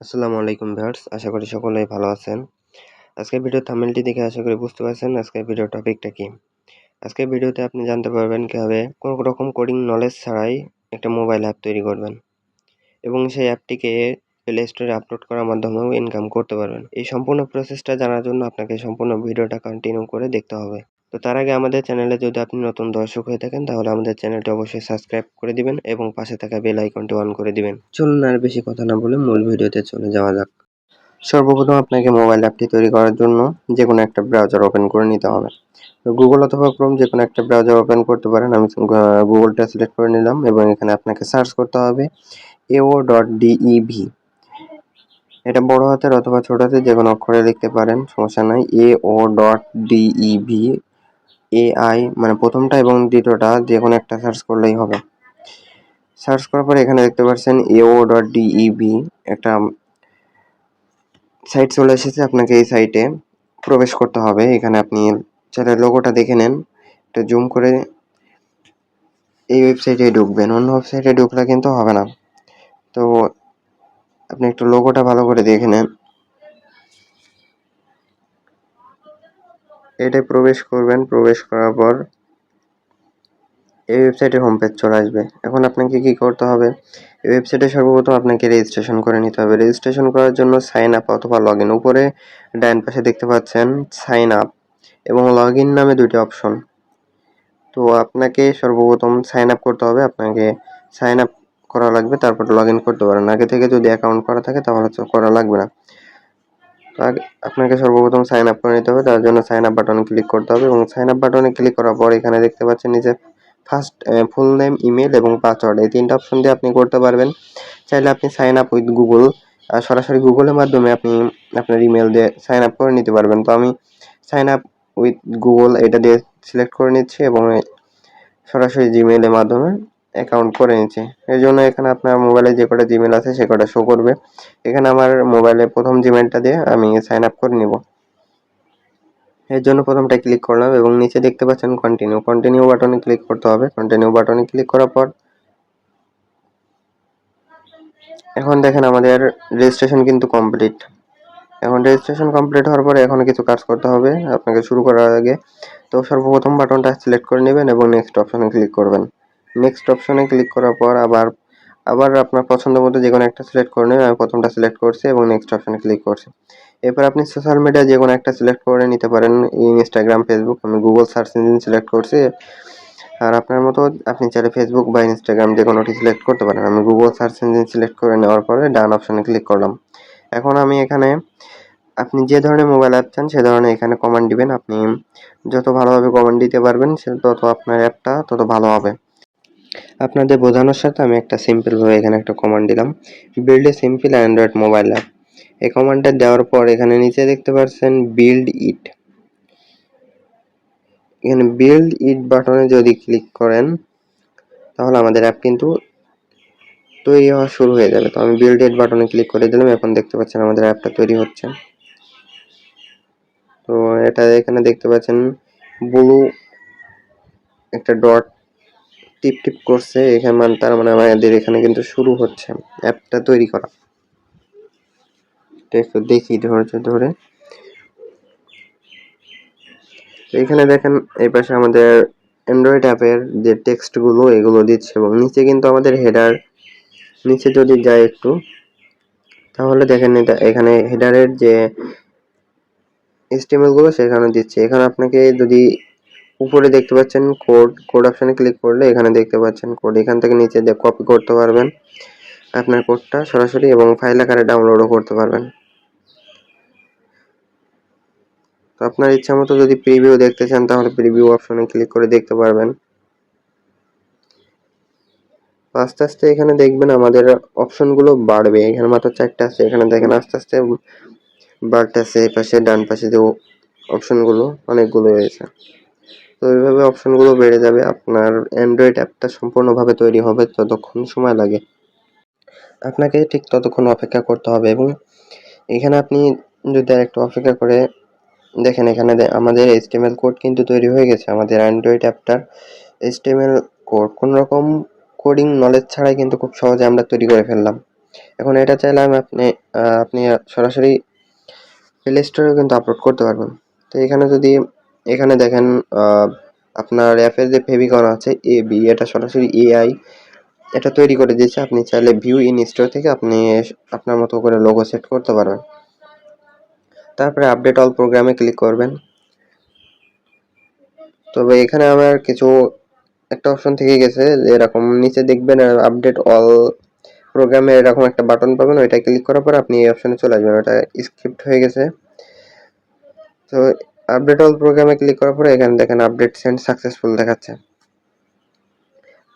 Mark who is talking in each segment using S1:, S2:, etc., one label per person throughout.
S1: আসসালামু আলাইকুম ভিউয়ার্স, আশা করি সকলেই ভালো আছেন। আজকের ভিডিও থাম্বনেলটি দেখে আশা করি বুঝতে পারছেন আজকের ভিডিও টপিকটা কি। আজকের ভিডিওতে আপনি জানতে পারবেন কীভাবে কোনো রকম কোডিং নলেজ ছাড়াই একটা মোবাইল অ্যাপ তৈরি করবেন এবং সেই অ্যাপটিকে প্লে স্টোরে আপলোড করার মাধ্যমেও ইনকাম করতে পারবেন। এই সম্পূর্ণ প্রসেসটা জানার জন্য আপনাকে সম্পূর্ণ ভিডিওটা কন্টিনিউ করে দেখতে হবে। তো তার আগে আমাদের চ্যানেলে যদি আপনি নতুন দর্শক হয়ে থাকেন, তাহলে আমাদের চ্যানেলটি অবশ্যই সাবস্ক্রাইব করে দিবেন এবং পাশে থাকা বেল আইকনটি অন করে দিবেন। চলুন আর বেশি কথা না বলে মূল ভিডিওতে চলে যাওয়া যাক। সর্বপ্রথম আপনাকে মোবাইল অ্যাপটি তৈরি করার জন্য যে কোনো একটা ব্রাউজার ওপেন করে নিতে হবে। তো গুগল অথবা ক্রোম যে কোনো একটা ব্রাউজার ওপেন করতে পারেন। আমি গুগলটা সিলেক্ট করে নিলাম এবং এখানে আপনাকে সার্চ করতে হবে এও ডট ডিইভি এটা বড় হাতের অথবা ছোট হাতের যে কোনো অক্ষরে লিখতে পারেন, সমস্যা নাই। A O dot DEV AI মানে প্রথমটা এবং দ্বিতীয়টা যে কোনো একটা সার্চ করলেই হবে। সার্চ করার পরে এখানে দেখতে পাচ্ছেন এও ডট ডিইভি একটা সাইট চলে এসেছে আপনাকে এই সাইটে প্রবেশ করতে হবে। এখানে আপনি চাইলে লোগোটা দেখে নেন। একটু জুম করে এই ওয়েবসাইটে ঢুকবেন। অন্য ওয়েবসাইটে ঢুকলে কিন্তু হবে না। তো আপনি একটু লোগোটা ভালো করে দেখে নেন। এটাই প্রবেশ করবেন, প্রবেশ করার পর এই ওয়েবসাইটের হোম পেজ চলে আসবে। এখন আপনাকে কি করতে হবে? এই ওয়েবসাইটে সর্বপ্রথম আপনাকে রেজিস্ট্রেশন করে নিতে হবে। রেজিস্ট্রেশন করার জন্য সাইন আপ অথবা লগ ইন উপরে ডান পাশে দেখতে পাচ্ছেন সাইন আপ এবং লগ ইন নামে দুটি অপশন তো আপনাকে সর্বপ্রথম সাইন আপ করতে হবে। আপনাকে সাইন আপ করা লাগবে, তারপর লগ ইন করতে পারেন। আগে থেকে যদি অ্যাকাউন্ট করা থাকে, তাহলে করা লাগবে না। আপনাকে সর্বপ্রথম সাইন আপ করে নিতে হবে। তার জন্য সাইন আপ বাটনে ক্লিক করতে হবে এবং সাইন আপ বাটনে ক্লিক করার পর এখানে দেখতে পাচ্ছেন নিচে ফার্স্ট ফুল নেম ইমেল এবং পাসওয়ার্ড এই তিনটা অপশন দিয়ে আপনি করতে পারবেন। চাইলে আপনি সাইন আপ উইথ গুগল সরাসরি গুগলের মাধ্যমে আপনি আপনার ইমেল দিয়ে সাইন আপ করে নিতে পারবেন। তো আমি সাইন আপ উইথ গুগল এটা দিয়ে সিলেক্ট করে নিচ্ছি এবং সরাসরি জিমেলের মাধ্যমে অ্যাকাউন্ট করে নিচ্ছি। এই জন্য এখানে আপনার মোবাইলে যে কটা জিমেল আছে, সে কটা শো করবে। এখানে আমার মোবাইলে প্রথম জিমেলটা দিয়ে আমি সাইন আপ করে নিব। এর জন্য প্রথমটা ক্লিক করলাম এবং নিচে দেখতে পাচ্ছেন কন্টিনিউ কন্টিনিউ বাটনে ক্লিক করতে হবে। কন্টিনিউ বাটনে ক্লিক করার পর এখন দেখেন আমাদের রেজিস্ট্রেশন কিন্তু কমপ্লিট এখন রেজিস্ট্রেশন কমপ্লিট হওয়ার পরে এখন কিছু কাজ করতে হবে। আপনাকে শুরু করার আগে তো সর্বপ্রথম বাটনটা সিলেক্ট করে নেবেন এবং নেক্সট অপশনে ক্লিক করবেন। নেক্সট অপশনে ক্লিক করার পর আবার আবার আপনার পছন্দ মতো যে কোনো একটা সিলেক্ট করে নেবেন। আমি প্রথমটা সিলেক্ট করছি এবং নেক্সট অপশনে ক্লিক করছি। এরপর আপনি সোশ্যাল মিডিয়া যে কোনো একটা সিলেক্ট করে নিতে পারেন। ইনস্টাগ্রাম ফেসবুক আমি গুগল সার্চ ইঞ্জিন সিলেক্ট করছি। আর আপনার মতো আপনি চাইলে ফেসবুক বা ইনস্টাগ্রাম যে কোনোটি সিলেক্ট করতে পারেন। আমি গুগল সার্চ ইঞ্জিন সিলেক্ট করে নেওয়ার পরে ডান অপশনে ক্লিক করলাম। এখন আমি এখানে, আপনি যে ধরনের মোবাইল অ্যাপ চান, সে ধরনের এখানে কমান্ড দিবেন। আপনি যত ভালোভাবে কমান্ড দিতে পারবেন, সে তত আপনার অ্যাপটা তত ভালো হবে। আপনাদের বোঝানোর সাথে আমি একটা সিম্পলভাবে এখানে একটা কমান্ড দিলাম। Build a simple android mobile app এই কমান্ডটা দেওয়ার পর এখানে নিচে দেখতে পাচ্ছেন বিল্ড ইট এখানে বিল্ড ইট বাটনে যদি ক্লিক করেন, তাহলে আমাদের অ্যাপ কিন্তু তৈরি হওয়া শুরু হয়ে যাবে। তো আমি বিল্ড ইট বাটনে ক্লিক করে দিলাম, এখন দেখতে পাচ্ছেন আমাদের অ্যাপটা তৈরি হচ্ছে। তো এটা এখানে দেখতে পাচ্ছেন ব্লু একটা ডট টিপ টিপ করছে, এখানে মানে তার মানে আমাদের এখানে কিন্তু শুরু হচ্ছে অ্যাপটা তৈরি করা। একটু দেখি ধৈর্য ধরে। এখানে দেখেন, এই পাশে আমাদের অ্যান্ড্রয়েড অ্যাপের যে টেক্সটগুলো এগুলো দিচ্ছে এবং নিচে কিন্তু আমাদের হেডার নিচে যদি যায় একটু, তাহলে দেখেন এটা, এখানে হেডারের যে গুলো, সেখানে দিচ্ছে। এখানে আপনাকে যদি উপরে দেখতে পাচ্ছেন কোড কোড অপশানে ক্লিক করলে এখানে দেখতে পাচ্ছেন কোড এখান থেকে নিচে কপি করতে পারবেন আপনার কোডটা সরাসরি এবং ফাইল আকারে ডাউনলোডও করতে পারবেন। তো আপনার ইচ্ছা মতো যদি প্রিভিউ দেখতে চান, তাহলে প্রিভিউ অপশনে ক্লিক করে দেখতে পারবেন। আস্তে আস্তে এখানে দেখবেন আমাদের অপশনগুলো বাড়বে। এখানে মাত্র চারটে আছে। এখানে দেখেন আস্তে আস্তে বাড়তেছে। এই পাশে ডান পাশে যে অপশনগুলো অনেকগুলো রয়েছে। তো এইভাবে অপশনগুলো বেড়ে যাবে। আপনার অ্যান্ড্রয়েড অ্যাপটা সম্পূর্ণভাবে তৈরি হবে ততক্ষণ সময় লাগে। আপনাকে ঠিক ততক্ষণ অপেক্ষা করতে হবে এবং এখানে আপনি যদি একটু অপেক্ষা করে দেখেন এখানে আমাদের এইচটিএমএল কোড কিন্তু তৈরি হয়ে গেছে। আমাদের অ্যান্ড্রয়েড অ্যাপটার এইচটিএমএল কোড কোনো রকম কোডিং নলেজ ছাড়াই কিন্তু খুব সহজে আমরা তৈরি করে ফেললাম। এখন এটা চাইলে আমি আপনি আপনি সরাসরি প্লে স্টোরেও কিন্তু আপলোড করতে পারবেন। তো এখানে যদি এখানে দেখেন আপনার অ্যাপের যে ফেভিকন আছে এ বি এটা সরাসরি এআই এটা তৈরি করে দিয়েছে। আপনি চাইলে ভিউ ইন স্টোর থেকে আপনি আপনার মতো করে লোগো সেট করতে পারবেন। তারপরে আপডেট অল প্রোগ্রামে ক্লিক করবেন। তবে এখানে আমার কিছু একটা অপশন থেকে গেছে এরকম নিচে দেখবেন আপডেট অল প্রোগ্রামে এরকম একটা বাটন পাবেন ওইটা ক্লিক করার পর আপনি এই অপশনে চলে আসবেন। ওটা স্ক্রিপ্ট হয়ে গেছে। তো আপডেট অল প্রোগ্রামে ক্লিক করার পরে এখানে দেখেন আপডেট সেন্ড সাকসেসফুল দেখাচ্ছে।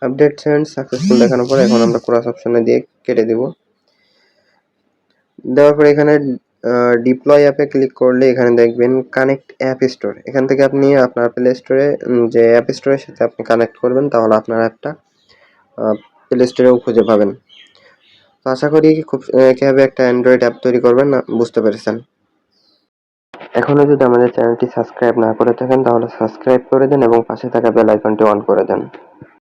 S1: আপডেট সেন্ড সাকসেসফুল দেখানোর পরে এখন আমরা ক্রস অপশনে দিয়ে কেটে দিব। দেওয়ার পরে এখানে ডিপ্লয় অ্যাপে ক্লিক করলে এখানে দেখবেন কানেক্ট অ্যাপ স্টোর এখান থেকে আপনি আপনার প্লে স্টোরে যে অ্যাপ স্টোরের সাথে আপনি কানেক্ট করবেন, তাহলে আপনার অ্যাপটা প্লে স্টোরেও খুঁজে পাবেন। তো আশা করি খুব কীভাবে একটা অ্যান্ড্রয়েড অ্যাপ তৈরি করবেন, বুঝতে পেরেছেন। এখনও যদি আমাদের চ্যানেলটি সাবস্ক্রাইব না করে থাকেন, তাহলে সাবস্ক্রাইব করে দেন এবং পাশে থাকা বেল আইকনটি অন করে দেন।